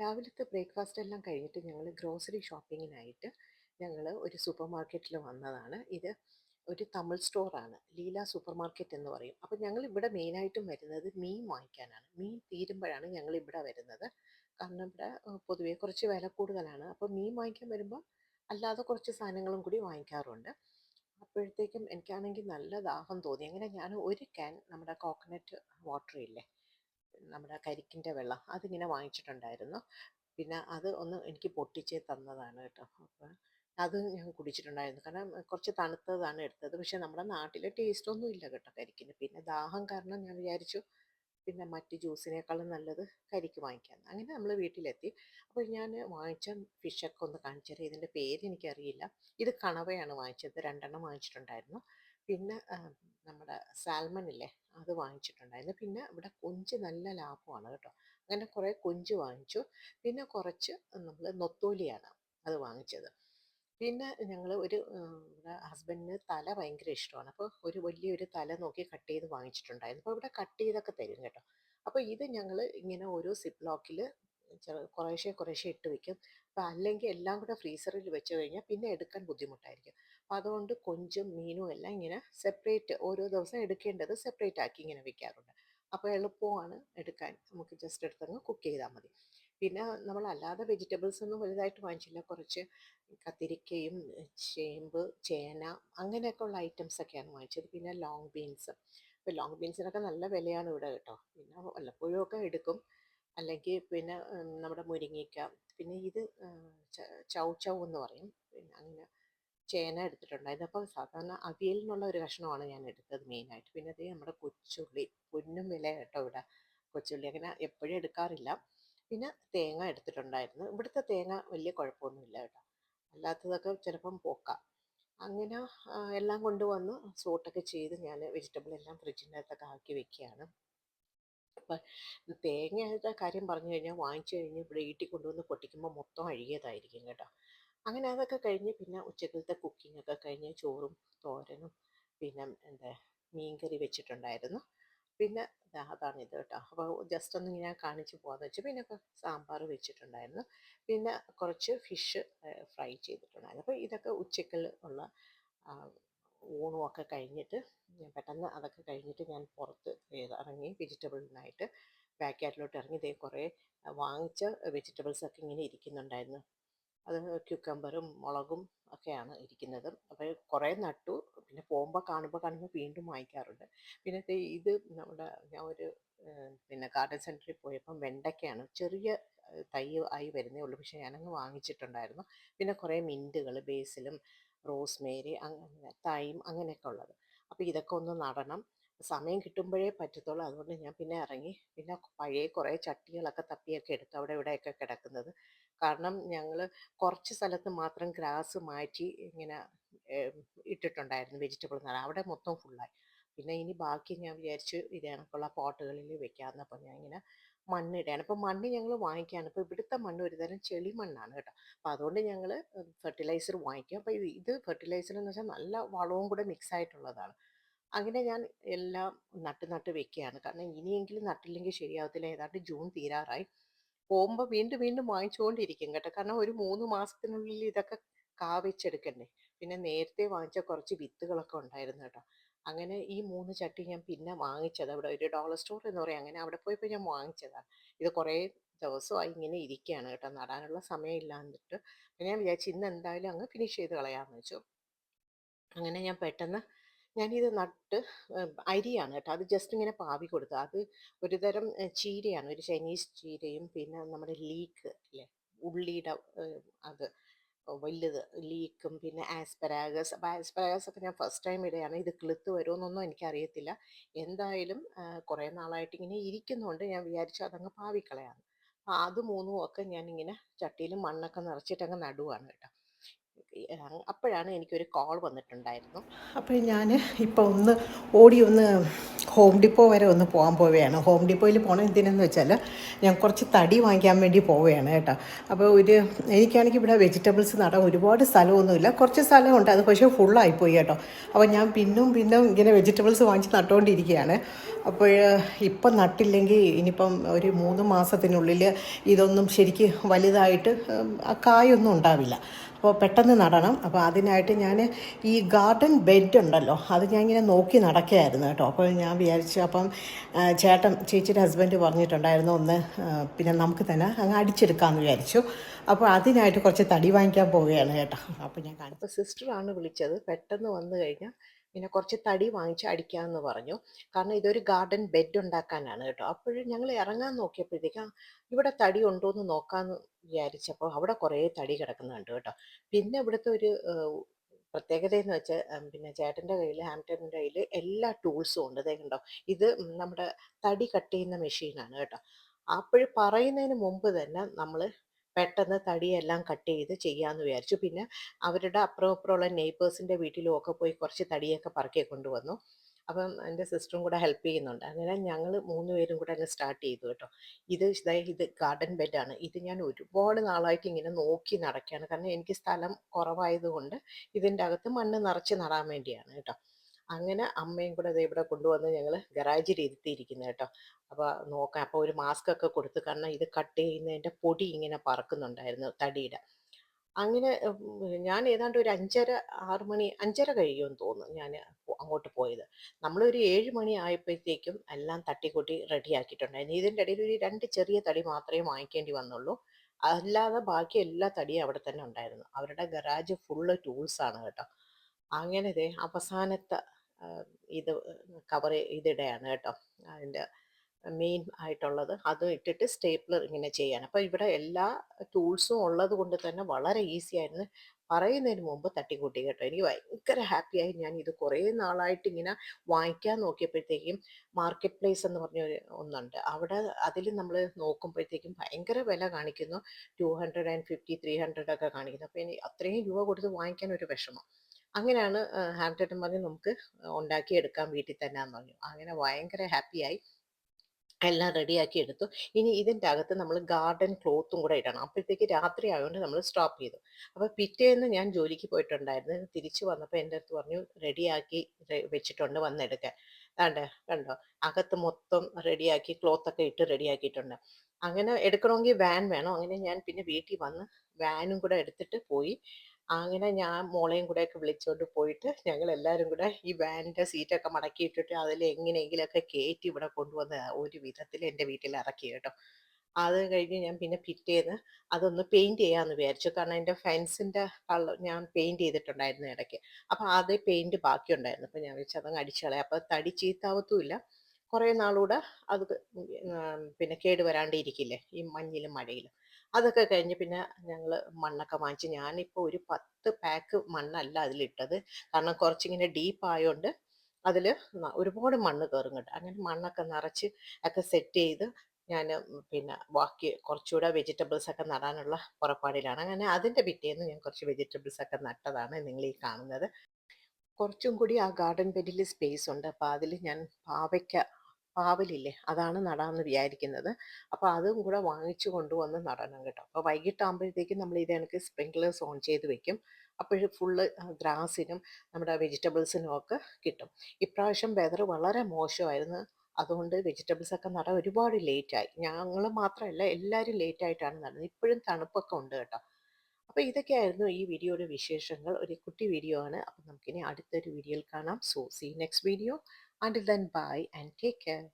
രാവിലത്തെ ബ്രേക്ക്ഫാസ്റ്റ് എല്ലാം കഴിഞ്ഞിട്ട് ഞങ്ങൾ ഗ്രോസറി ഷോപ്പിങ്ങിനായിട്ട് ഞങ്ങൾ ഒരു സൂപ്പർ മാർക്കറ്റിൽ വന്നതാണ്. ഇത് ഒരു തമിഴ് സ്റ്റോറാണ്. ലീല സൂപ്പർ മാർക്കറ്റ് എന്ന് പറയും. അപ്പോൾ ഞങ്ങൾ ഇവിടെ മെയിനായിട്ടും വരുന്നത് മീൻ വാങ്ങിക്കാനാണ്. മീൻ തീരുമ്പോഴാണ് ഞങ്ങൾ ഇവിടെ വരുന്നത്. കാരണം ഇവിടെ പൊതുവെ കുറച്ച് വില കൂടുതലാണ്. അപ്പോൾ മീൻ വാങ്ങിക്കാൻ വരുമ്പോൾ അല്ലാതെ കുറച്ച് സാധനങ്ങളും കൂടി വാങ്ങിക്കാറുണ്ട്. അപ്പോഴത്തേക്കും എനിക്കാണെങ്കിൽ നല്ല ദാഹം തോന്നി. അങ്ങനെ ഞാൻ ഒരു ക്യാൻ നമ്മുടെ കോക്കനട്ട് വാട്ടർ ഇല്ലേ നമ്മുടെ കരിക്കിന്റെ വെള്ളം അതിങ്ങനെ വാങ്ങിച്ചിട്ടുണ്ടായിരുന്നു. പിന്നെ അത് ഒന്ന് എനിക്ക് പൊട്ടിച്ച് തന്നതാണ് കേട്ടോ. അപ്പം അത് ഞാൻ കുടിച്ചിട്ടുണ്ടായിരുന്നു. കാരണം കുറച്ച് തണുത്തതാണ് എടുത്തത്. പക്ഷേ നമ്മുടെ നാട്ടിലെ ടേസ്റ്റ് ഒന്നും ഇല്ല കേട്ടോ കരിക്കിന്. പിന്നെ ദാഹം കാരണം ഞാൻ വിചാരിച്ചു പിന്നെ മറ്റ് ജ്യൂസിനേക്കാളും നല്ലത് കരിക്ക് വാങ്ങിക്കാം അങ്ങനെ നമ്മൾ വീട്ടിലെത്തി. അപ്പോൾ ഞാൻ വാങ്ങിച്ച ഫിഷൊക്കെ ഒന്ന് കാണിച്ചു തരാം. ഇതിന്റെ പേര് എനിക്കറിയില്ല. ഇത് കണവയാണ് വാങ്ങിച്ചത്. രണ്ടെണ്ണം വാങ്ങിച്ചിട്ടുണ്ടായിരുന്നു. പിന്നെ നമ്മുടെ സാൽമൺ ഇല്ലേ അത് വാങ്ങിച്ചിട്ടുണ്ടായിരുന്നു. പിന്നെ ഇവിടെ കൊഞ്ച് നല്ല ലാഭമാണ് കേട്ടോ. അങ്ങനെ കുറേ കൊഞ്ച് വാങ്ങിച്ചു. പിന്നെ കുറച്ച് നമ്മൾ നൊത്തോലിയാണ് അത് വാങ്ങിച്ചത്. പിന്നെ ഞങ്ങൾ ഒരു ഹസ്ബൻഡിന് തല ഭയങ്കര ഇഷ്ടമാണ്. അപ്പോൾ ഒരു വലിയൊരു തല നോക്കി കട്ട് ചെയ്ത് വാങ്ങിച്ചിട്ടുണ്ടായിരുന്നു. അപ്പോൾ ഇവിടെ കട്ട് ചെയ്തൊക്കെ തരും കേട്ടോ. അപ്പോൾ ഇത് ഞങ്ങൾ ഇങ്ങനെ ഓരോ സിപ്പ് ലോക്കിൽ കുറേശ്ശെ കുറേശ്ശെ ഇട്ട് വെക്കും. അപ്പോൾ അല്ലെങ്കിൽ എല്ലാം കൂടെ ഫ്രീസറിൽ വെച്ച് കഴിഞ്ഞാൽ പിന്നെ എടുക്കാൻ ബുദ്ധിമുട്ടായിരിക്കും. അപ്പോൾ അതുകൊണ്ട് കൊഞ്ചും മീനും എല്ലാം ഇങ്ങനെ സെപ്പറേറ്റ് ഓരോ ദിവസം എടുക്കേണ്ടത് സെപ്പറേറ്റ് ആക്കി ഇങ്ങനെ വെക്കാറുണ്ട്. അപ്പോൾ എളുപ്പമാണ് എടുക്കാൻ. നമുക്ക് ജസ്റ്റ് എടുത്തങ്ങ് കുക്ക് ചെയ്താൽ മതി. പിന്നെ നമ്മൾ അല്ലാതെ വെജിറ്റബിൾസ് ഒന്നും വലുതായിട്ട് വാങ്ങിച്ചില്ല. കുറച്ച് കത്തിരിക്കയും ചേമ്പ് ചേന അങ്ങനെയൊക്കെ ഉള്ള ഐറ്റംസ് ഒക്കെയാണ് വാങ്ങിച്ചത്. പിന്നെ ലോങ് ബീൻസ് ഇപ്പോൾ ലോങ് ബീൻസിനൊക്കെ നല്ല വിലയാണ് ഇവിടെ കേട്ടോ. പിന്നെ വല്ലപ്പോഴും ഒക്കെ എടുക്കും. അല്ലെങ്കിൽ പിന്നെ നമ്മുടെ മുരിങ്ങയ്ക്ക. പിന്നെ ഇത് ചൗ ചൗ എന്ന് പറയും. പിന്നെ അങ്ങനെ ചേന എടുത്തിട്ടുണ്ടായിരുന്നു. അപ്പോൾ സാധാരണ അവിയലിനുള്ള ഒരു കഷ്ണമാണ് ഞാൻ എടുത്തത് മെയിനായിട്ട്. പിന്നെ അതേ നമ്മുടെ കൊച്ചുള്ളി പൊന്നും വില കേട്ടോ ഇവിടെ കൊച്ചുള്ളി. അങ്ങനെ എപ്പോഴും എടുക്കാറില്ല. പിന്നെ തേങ്ങ എടുത്തിട്ടുണ്ടായിരുന്നു. ഇവിടുത്തെ തേങ്ങ വലിയ കുഴപ്പമൊന്നുമില്ല കേട്ടോ. അല്ലാത്തതൊക്കെ ചിലപ്പം പോക്കാം. അങ്ങനെ എല്ലാം കൊണ്ടുവന്ന് സോട്ടൊക്കെ ചെയ്ത് ഞാൻ വെജിറ്റബിൾ എല്ലാം ഫ്രിഡ്ജിന്റെ അകത്തൊക്കെ ആക്കി വെക്കുകയാണ്. അപ്പം തേങ്ങയുടെ കാര്യം പറഞ്ഞു കഴിഞ്ഞാൽ വാങ്ങിച്ചു കഴിഞ്ഞ് ഇവിടെ ഈട്ടി കൊണ്ടുവന്ന് പൊട്ടിക്കുമ്പോൾ മൊത്തം അഴുകിയതായിരിക്കും കേട്ടോ. അങ്ങനെ അതൊക്കെ കഴിഞ്ഞ് പിന്നെ ഉച്ചക്കലത്തെ കുക്കിംഗ് ഒക്കെ കഴിഞ്ഞ് ചോറും തോരനും പിന്നെ എന്താ മീൻകറി വെച്ചിട്ടുണ്ടായിരുന്നു. പിന്നെ ദാ അതാണ് ഇത് കേട്ടോ. അപ്പോൾ ജസ്റ്റ് ഒന്ന് ഞാൻ കാണിച്ചു പോകാന്ന് വെച്ചു. പിന്നെ സാമ്പാർ വെച്ചിട്ടുണ്ടായിരുന്നു. പിന്നെ കുറച്ച് ഫിഷ് ഫ്രൈ ചെയ്തിട്ടുണ്ടായിരുന്നു. അപ്പോൾ ഇതൊക്കെ ഉച്ചക്കൽ ഉള്ള ഊണുമൊക്കെ ഊണും ഒക്കെ കഴിഞ്ഞിട്ട് പെട്ടെന്ന് അതൊക്കെ കഴിഞ്ഞിട്ട് ഞാൻ പുറത്ത് ഇറങ്ങി വെജിറ്റബിളിനായിട്ട് ബാക്ക് യാർഡിലോട്ട് ഇറങ്ങി ഇതേ കുറേ വാങ്ങിച്ച വെജിറ്റബിൾസൊക്കെ ഇങ്ങനെ ഇരിക്കുന്നുണ്ടായിരുന്നു. അത് ക്യൂക്കമ്പറും മുളകും ഒക്കെയാണ് ഇരിക്കുന്നത്. അപ്പോൾ കുറേ നട്ടു. പിന്നെ പോകുമ്പോൾ കാണുമ്പോൾ കാണുമ്പോൾ വീണ്ടും വാങ്ങിക്കാറുണ്ട് പിന്നെ ഇത് നമ്മുടെ ഞാൻ ഒരു പിന്നെ ഗാർഡൻ സെന്ററിൽ പോയപ്പം വെണ്ടയ്ക്കയാണ്. ചെറിയ തൈ ആയി വരുന്നേ ഉള്ളൂ. പക്ഷേ ഞാനങ്ങ് വാങ്ങിച്ചിട്ടുണ്ടായിരുന്നു. പിന്നെ കുറേ മിന്റുകൾ ബേസിലും റോസ്മേരി അങ്ങനെ തൈയും അങ്ങനെയൊക്കെ ഉള്ളത്. അപ്പോൾ ഇതൊക്കെ ഒന്ന് നടണം. സമയം കിട്ടുമ്പോഴേ പറ്റത്തുള്ളൂ. അതുകൊണ്ട് ഞാൻ പിന്നെ ഇറങ്ങി. പിന്നെ പഴയ കുറേ ചട്ടികളൊക്കെ തപ്പിയൊക്കെ എടുത്ത് അവിടെ ഇവിടെയൊക്കെ കിടക്കുന്നത്. കാരണം ഞങ്ങൾ കുറച്ച് സ്ഥലത്ത് മാത്രം ഗ്രാസ് മാറ്റി ഇങ്ങനെ ഇട്ടിട്ടുണ്ടായിരുന്നു വെജിറ്റബിൾ നടാൻ അവിടെ മൊത്തം ഫുള്ളായി. പിന്നെ ഇനി ബാക്കി ഞാൻ വിചാരിച്ചു ഇത് കണക്കുള്ള പോട്ടുകളിൽ വെക്കാമെന്ന് അപ്പം ഞാൻ ഇങ്ങനെ മണ്ണിടുകയാണ് അപ്പോൾ മണ്ണ് ഞങ്ങൾ വാങ്ങിക്കുകയാണ് അപ്പോൾ ഇവിടുത്തെ മണ്ണ് ഒരുതരം ചെളി മണ്ണാണ് കേട്ടോ. അപ്പോൾ അതുകൊണ്ട് ഞങ്ങൾ ഫെർട്ടിലൈസർ വാങ്ങിക്കും. അപ്പോൾ ഇത് ഇത് ഫെർട്ടിലൈസർ എന്ന് വെച്ചാൽ നല്ല വളവും കൂടെ മിക്സ് ആയിട്ടുള്ളതാണ്. അങ്ങനെ ഞാൻ എല്ലാം നട്ട് നട്ട് വെക്കുകയാണ്. കാരണം ഇനിയെങ്കിലും നട്ടില്ലെങ്കിൽ ശരിയാവത്തില്ല. ഏതാണ്ട് ജൂൺ തീരാറായി. പോകുമ്പോൾ വീണ്ടും വീണ്ടും വാങ്ങിച്ചുകൊണ്ടിരിക്കും കേട്ടോ. കാരണം ഒരു മൂന്ന് മാസത്തിനുള്ളിൽ ഇതൊക്കെ കാവിച്ചെടുക്കണ്ടേ. പിന്നെ നേരത്തെ വാങ്ങിച്ച കുറച്ച് വിത്തുകളൊക്കെ ഉണ്ടായിരുന്നു കേട്ടോ. അങ്ങനെ ഈ മൂന്ന് ചട്ടി ഞാൻ പിന്നെ വാങ്ങിച്ചത്. അവിടെ ഒരു ഡോളർ സ്റ്റോർ എന്ന് പറയും. അങ്ങനെ അവിടെ പോയപ്പോൾ ഞാൻ വാങ്ങിച്ചതാണ് ഇത് കുറേ ദിവസമായി ഇങ്ങനെ ഇരിക്കുകയാണ് കേട്ടോ. നടാനുള്ള സമയമില്ല എന്നിട്ട് ഞാൻ വിചാരിച്ചു ഇന്ന് എന്തായാലും അങ്ങ് ഫിനിഷ് ചെയ്ത് കളയാമെന്ന് വെച്ചു. അങ്ങനെ ഞാൻ പെട്ടെന്ന് ഞാനിത് നട്ട് അരിയാണ് കേട്ടോ. അത് ജസ്റ്റ് ഇങ്ങനെ പാവി കൊടുക്കുക അത് ഒരു തരം ചീരയാണ്. ഒരു ചൈനീസ് ചീരയും പിന്നെ നമ്മുടെ ലീക്ക് അല്ലേ ഉള്ളിയുടെ അത് വലുത് ലീക്കും പിന്നെ ആസ്പരാഗസ്. അപ്പോൾ ആസ്പരാഗസ് ഒക്കെ ഞാൻ ഫസ്റ്റ് ടൈം ഇടുകയാണ്. ഇത് കിളുത്ത് വരുമെന്നൊന്നും എനിക്കറിയത്തില്ല. എന്തായാലും കുറേ നാളായിട്ട് ഇങ്ങനെ ഇരിക്കുന്നുണ്ട് ഞാൻ വിചാരിച്ചു അതങ്ങ് പാവിക്കളയാണ്. അത് മൂന്നും ഒക്കെ ഞാനിങ്ങനെ ചട്ടിയിൽ മണ്ണൊക്കെ നിറച്ചിട്ടങ്ങ് നടുവാണ് കേട്ടോ. അപ്പോഴാണ് എനിക്കൊരു കോൾ വന്നിട്ടുണ്ടായിരുന്നു. അപ്പോൾ ഞാൻ ഇപ്പോൾ ഒന്ന് ഓടി ഒന്ന് ഹോം ഡിപ്പോ വരെ ഒന്ന് പോകാൻ പോവുകയാണ്. ഹോം ഡിപ്പോയിൽ പോകണം എന്തിനെന്ന് വെച്ചാൽ ഞാൻ കുറച്ച് തടി വാങ്ങിക്കാൻ വേണ്ടി പോവുകയാണ് കേട്ടോ. അപ്പോൾ ഒരു എനിക്കാണെങ്കിൽ ഇവിടെ വെജിറ്റബിൾസ് നടാൻ ഒരുപാട് സ്ഥലമൊന്നുമില്ല. കുറച്ച് സ്ഥലമുണ്ട്. അത് പക്ഷേ ഫുള്ളായിപ്പോയി കേട്ടോ. അപ്പോൾ ഞാൻ പിന്നും പിന്നും ഇങ്ങനെ വെജിറ്റബിൾസ് വാങ്ങിച്ച് നട്ടുകൊണ്ടിരിക്കുകയാണ് അപ്പോൾ ഇപ്പം നട്ടില്ലെങ്കിൽ ഇനിയിപ്പം ഒരു മൂന്ന് മാസത്തിനുള്ളിൽ ഇതൊന്നും ശരിക്കും വലുതായിട്ട് കായൊന്നും ഉണ്ടാവില്ല. അപ്പോൾ പെട്ടെന്ന് നടണം. അപ്പോൾ അതിനായിട്ട് ഞാൻ ഈ ഗാർഡൻ ബെഡ് ഉണ്ടല്ലോ അത് ഞാൻ ഇങ്ങനെ നോക്കി നടക്കുകയായിരുന്നു കേട്ടോ. അപ്പോൾ ഞാൻ വിചാരിച്ചു അപ്പം ചേട്ടൻ ചേച്ചിയുടെ ഹസ്ബൻഡ് പറഞ്ഞിട്ടുണ്ടായിരുന്നു ഒന്ന് പിന്നെ നമുക്ക് തന്നെ അങ്ങ് അടിച്ചെടുക്കാമെന്ന് വിചാരിച്ചു. അപ്പോൾ അതിനായിട്ട് കുറച്ച് തടി വാങ്ങിക്കാൻ പോവുകയാണ് കേട്ടോ. അപ്പോൾ ഞാൻ കാണിപ്പോൾ സിസ്റ്ററാണ് വിളിച്ചത് പെട്ടെന്ന് വന്നു കഴിഞ്ഞാൽ പിന്നെ കുറച്ച് തടി വാങ്ങിച്ച് അടിക്കാമെന്ന് പറഞ്ഞു. കാരണം ഇതൊരു ഗാർഡൻ ബെഡ് ഉണ്ടാക്കാനാണ് കേട്ടോ. അപ്പോഴും ഞങ്ങൾ ഇറങ്ങാൻ നോക്കിയപ്പോഴത്തേക്കും "ആ, ഇവിടെ തടി ഉണ്ടോ എന്ന് നോക്കാമെന്ന് വിചാരിച്ചപ്പോൾ അവിടെ കുറേ തടി കിടക്കുന്നുണ്ട് കേട്ടോ. പിന്നെ ഇവിടുത്തെ ഒരു പ്രത്യേകത എന്ന് വെച്ചാൽ പിന്നെ ചേട്ടന്റെ കയ്യിൽ ഹാംപ്ടന്റെ കയ്യിൽ എല്ലാ ടൂൾസും ഉണ്ട്. ദേ കണ്ടോ ഇത് നമ്മുടെ തടി കട്ട് ചെയ്യുന്ന മെഷീനാണ് കേട്ടോ. അപ്പോഴും പറയുന്നതിന് മുമ്പ് തന്നെ നമ്മൾ പെട്ടെന്ന് തടിയെല്ലാം കട്ട് ചെയ്ത് ചെയ്യാമെന്ന് വിചാരിച്ചു. പിന്നെ അവരുടെ അപ്പുറം അപ്പുറമുള്ള നെയ്ബേഴ്സിന്റെ വീട്ടിലും ഒക്കെ പോയി കുറച്ച് തടിയൊക്കെ പറക്കി കൊണ്ടുവന്നു. അപ്പം എന്റെ സിസ്റ്ററും കൂടെ ഹെൽപ്പ് ചെയ്യുന്നുണ്ട്. അങ്ങനെ ഞങ്ങൾ മൂന്ന് പേരും കൂടെ അങ്ങ് സ്റ്റാർട്ട് ചെയ്തു കേട്ടോ. ഇത് ഇത് ഗാർഡൻ ബെഡാണ്. ഇത് ഞാൻ ഒരുപാട് നാളായിട്ട് ഇങ്ങനെ നോക്കി നടക്കുകയാണ്. കാരണം എനിക്ക് സ്ഥലം കുറവായതുകൊണ്ട് ഇതിന്റെ അകത്ത് മണ്ണ് നിറച്ച് നടാൻ വേണ്ടിയാണ് കേട്ടോ. അങ്ങനെ അമ്മയും കൂടെ അത് ഇവിടെ കൊണ്ടുവന്ന് ഞങ്ങൾ ഗറാജിൽ ഇരുത്തിയിരിക്കുന്നത് കേട്ടോ. അപ്പോൾ നോക്കാം. അപ്പോൾ ഒരു മാസ്ക് ഒക്കെ കൊടുത്ത് കാരണം ഇത് കട്ട് ചെയ്യുന്നതിന്റെ പൊടി ഇങ്ങനെ പറക്കുന്നുണ്ടായിരുന്നു തടിയുടെ. അങ്ങനെ ഞാൻ ഏതാണ്ട് ഒരു അഞ്ചര ആറ് മണി അഞ്ചര കഴിയുമെന്ന് തോന്നുന്നു ഞാൻ അങ്ങോട്ട് പോയത്. നമ്മളൊരു ഏഴ് മണി ആയപ്പോഴത്തേക്കും എല്ലാം തട്ടിക്കൂട്ടി റെഡിയാക്കിയിട്ടുണ്ടായിരുന്നു ഇതിന്റെ ഇടയിൽ ഒരു രണ്ട് ചെറിയ തടി മാത്രമേ വാങ്ങിക്കേണ്ടി വന്നുള്ളൂ. അല്ലാതെ ബാക്കി എല്ലാ തടിയും അവിടെ തന്നെ ഉണ്ടായിരുന്നു. അവരുടെ ഗറാജ് ഫുള്ള് ടൂൾസാണ് കേട്ടോ. അങ്ങനെ ദേ അവസാനത്തെ ഇത് കവർ ഇതിടെയാണ് കേട്ടോ. അതിന്റെ മെയിൻ ആയിട്ടുള്ളത്. അത് ഇട്ടിട്ട് സ്റ്റേപ്ലർ ഇങ്ങനെ ചെയ്യാൻ. അപ്പോൾ ഇവിടെ എല്ലാ ടൂൾസും ഉള്ളത് കൊണ്ട് തന്നെ വളരെ ഈസി ആയിരുന്നു. പറയുന്നതിന് മുമ്പ് തട്ടിക്കൂട്ടി കേട്ടോ. എനിക്ക് ഭയങ്കര ഹാപ്പിയായി ഞാൻ ഇത് കുറേ നാളായിട്ട് ഇങ്ങനെ വാങ്ങിക്കാൻ നോക്കിയപ്പോഴത്തേക്കും മാർക്കറ്റ് പ്ലേസ് എന്ന് പറഞ്ഞ ഒരു ഒന്നുണ്ട്. അവിടെ അതിൽ നമ്മൾ നോക്കുമ്പോഴത്തേക്കും ഭയങ്കര വില കാണിക്കുന്നു. Two hundred and fifty three hundred ഒക്കെ കാണിക്കുന്നു. അപ്പോൾ ഇനി അത്രയും രൂപ കൊടുത്ത് വാങ്ങിക്കാൻ ഒരു വിഷമം. അങ്ങനെയാണ് ഹാംപ്ടൺ പറഞ്ഞ് നമുക്ക് ഉണ്ടാക്കിയെടുക്കാം വീട്ടിൽ തന്നെ എന്ന് പറഞ്ഞു. അങ്ങനെ ഭയങ്കര ഹാപ്പിയായി എല്ലാം റെഡിയാക്കി എടുത്തു. ഇനി ഇതിന്റെ അകത്ത് നമ്മൾ ഗാർഡൻ ക്ലോത്തും കൂടെ ഇടണം. അപ്പോഴത്തേക്ക് രാത്രി ആയതുകൊണ്ട് നമ്മൾ സ്റ്റോപ്പ് ചെയ്തു. അപ്പോൾ പിറ്റേന്ന് ഞാൻ ജോലിക്ക് പോയിട്ടുണ്ടായിരുന്നു. തിരിച്ചു വന്നപ്പോൾ എന്റെ അടുത്ത് പറഞ്ഞു റെഡിയാക്കി വെച്ചിട്ടുണ്ട് വന്നെടുക്കാൻ ആണ്ട് കണ്ടോ അകത്ത് മൊത്തം റെഡിയാക്കി ക്ലോത്തൊക്കെ ഇട്ട് റെഡിയാക്കിയിട്ടുണ്ട് അങ്ങനെ എടുക്കണമെങ്കിൽ വാൻ വേണം. അങ്ങനെ ഞാൻ പിന്നെ വീട്ടിൽ വന്ന് വാനും കൂടെ എടുത്തിട്ട് പോയി. അങ്ങനെ ഞാൻ മോളെയും കൂടെയൊക്കെ വിളിച്ചുകൊണ്ട് പോയിട്ട് ഞങ്ങൾ എല്ലാവരും കൂടെ ഈ വാനിന്റെ സീറ്റൊക്കെ മടക്കി ഇട്ടിട്ട് അതിൽ എങ്ങനെയെങ്കിലുമൊക്കെ കയറ്റി ഇവിടെ കൊണ്ടുവന്ന് ഒരു വിധത്തിൽ എന്റെ വീട്ടിൽ ഇറക്കി കേട്ടോ. അത് കഴിഞ്ഞ് ഞാൻ പിന്നെ പിറ്റേന്ന് അതൊന്ന് പെയിന്റ് ചെയ്യാമെന്ന് വിചാരിച്ചു. കാരണം എന്റെ ഫെൻസിന്റെ കളർ ഞാൻ പെയിന്റ് ചെയ്തിട്ടുണ്ടായിരുന്നു ഇടയ്ക്ക്. അപ്പോൾ അത് പെയിന്റ് ബാക്കിയുണ്ടായിരുന്നു. അപ്പോൾ ഞാൻ വെച്ച് അതങ്ങ് അടിച്ചു കളയാം. അപ്പോൾ തടി ചീത്താവത്തുമില്ല കുറേ നാളൂടെ അത് പിന്നെ കേടുവരാണ്ടിരിക്കില്ലേ ഈ മഞ്ഞിലും മഴയിലും. അതൊക്കെ കഴിഞ്ഞ് പിന്നെ ഞങ്ങൾ മണ്ണൊക്കെ വാങ്ങിച്ച് ഞാനിപ്പോൾ ഒരു പത്ത് പാക്ക് മണ്ണല്ല അതിലിട്ടത്. കാരണം കുറച്ചിങ്ങനെ ഡീപ്പ് ആയതുകൊണ്ട് അതിൽ ഒരുപാട് മണ്ണ് കയറും കേട്ടോ അങ്ങനെ മണ്ണൊക്കെ നിറച്ച് ഒക്കെ സെറ്റ് ചെയ്ത് ഞാൻ പിന്നെ ബാക്കി കുറച്ചുകൂടെ വെജിറ്റബിൾസ് ഒക്കെ നടാനുള്ള പുറപ്പാടിലാണ്. അങ്ങനെ അതിന്റെ പിറ്റേന്ന് ഞാൻ കുറച്ച് വെജിറ്റബിൾസ് ഒക്കെ നട്ടതാണ് നിങ്ങൾ ഈ കാണുന്നത്. കുറച്ചും കൂടി ആ ഗാർഡൻ ബെഡിൽ സ്പേസ് ഉണ്ട്. അപ്പോൾ അതിൽ ഞാൻ പാവയ്ക്ക പാവലില്ലേ? അതാണ് നടാമെന്ന് വിചാരിക്കുന്നത്. അപ്പോൾ അതും കൂടെ വാങ്ങിച്ചു കൊണ്ടുവന്ന് നടണം കേട്ടോ. അപ്പോൾ വൈകിട്ടാകുമ്പോഴത്തേക്കും നമ്മൾ ഇത് എനിക്ക് സ്പ്രിങ്ക്ലേഴ്സ് ഓൺ ചെയ്ത് വെക്കും. അപ്പോൾ ഫുള്ള് ഗ്രാസിനും നമ്മുടെ വെജിറ്റബിൾസിനും ഒക്കെ കിട്ടും. ഇപ്രാവശ്യം വെതർ വളരെ മോശമായിരുന്നു. അതുകൊണ്ട് വെജിറ്റബിൾസ് ഒക്കെ നടാൻ ഒരുപാട് ലേറ്റായി. ഞങ്ങൾ മാത്രമല്ല എല്ലാവരും ലേറ്റായിട്ടാണ് നടന്നത്. ഇപ്പോഴും തണുപ്പൊക്കെ ഉണ്ട് കേട്ടോ. അപ്പോൾ ഇതൊക്കെയായിരുന്നു ഈ വീഡിയോയുടെ വിശേഷങ്ങൾ. ഒരു കുട്ടി വീഡിയോ ആണ്. അപ്പോൾ നമുക്കിനി അടുത്തൊരു വീഡിയോയിൽ കാണാം. So see next video Until then, bye and take care.